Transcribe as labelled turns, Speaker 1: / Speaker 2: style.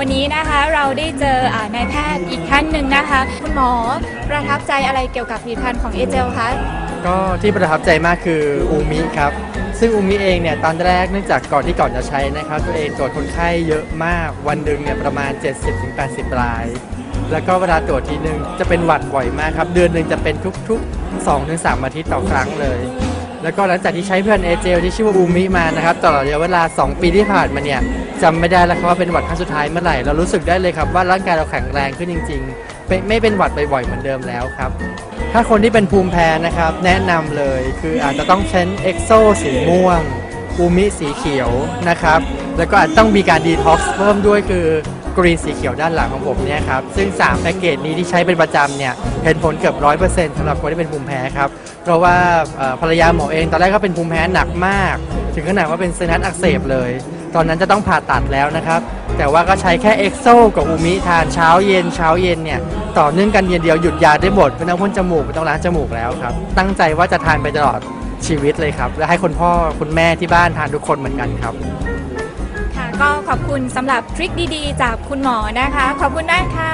Speaker 1: วันนี้นะคะเราได้เจอนายแพทย์อีกท่านหนึ่งนะคะ คุณหมอประทับใจอะไรเกี่ยวกับผลิตภัณฑ์ของเอเจลคะ
Speaker 2: ก็ที่ประทับใจมากคืออูมิครับ ซึ่งอูมิเองเนี่ยตอนแรกเนื่องจากก่อนที่ก่อนจะใช้นะครับ ตัวเองตรวจคนไข้เยอะมากวันหนึ่งเนี่ยประมาณ 70-80ราย แล้วก็เวลาตรวจทีนึงจะเป็นหวัดบ่อยมากครับ เดือนหนึ่งจะเป็นทุกๆ2-3อาทิตย์ต่อครั้งเลยแล้วก็หลังจากที่ใช้เพื่อนเอเจลที่ชื่อว่าอูมิมานะครับตลอดระยะเวลา 2 ปีที่ผ่านมาเนี่ย จำไม่ได้แล้วครับว่าเป็นหวัดครั้งสุดท้ายเมื่อไหร่ เรารู้สึกได้เลยครับว่าร่างกายเราแข็งแรงขึ้นจริงๆไม่ไม่เป็นหวัดบ่อยๆเหมือนเดิมแล้วครับ ถ้าคนที่เป็นภูมิแพ้นะครับ แนะนำเลยคืออาจจะต้องใช้เอ็กโซสีม่วงอูมิสีเขียวนะครับ แล้วก็อาจต้องมีการดีท็อกซ์เพิ่มด้วยคือกรีนสีเขียวด้านหลังของผมเนี่ยครับ ซึ่ง 3 แพ็กเกจนี้ที่ใช้เป็นประจำเนี่ย เห็นผลเกือบร้อยเปอร์เซ็นต์สำหรับคนที่เป็นภูมิแพ้ครับ เพราะว่าภรรยาหมอเองตอนแรกก็เป็นภูมิแพ้หนักมาก ถึงขนาดว่าเป็นไซนัสอักเสบเลย ตอนนั้นจะต้องผ่าตัดแล้วนะครับ แต่ว่าก็ใช้แค่เอ็กโซกับอูมิทานเช้าเย็นเช้าเย็นเนี่ยต่อเนื่องกันเย็นเดียวหยุดยาได้หมดไม่ต้องพ่นจมูกไม่ต้องล้างจมูกแล้วครับ ตั้งใจว่าจะทานไปตลอดชีวิตเลยครับ และให้คุณพ่อคุณแม่ที่บ้านทานทุกคนเหมือนกันครับ
Speaker 1: ค่ะก็ขอบคุณสำหรับทริคดีๆ จากคุณหมอนะคะ ขอบคุณมากค่ะ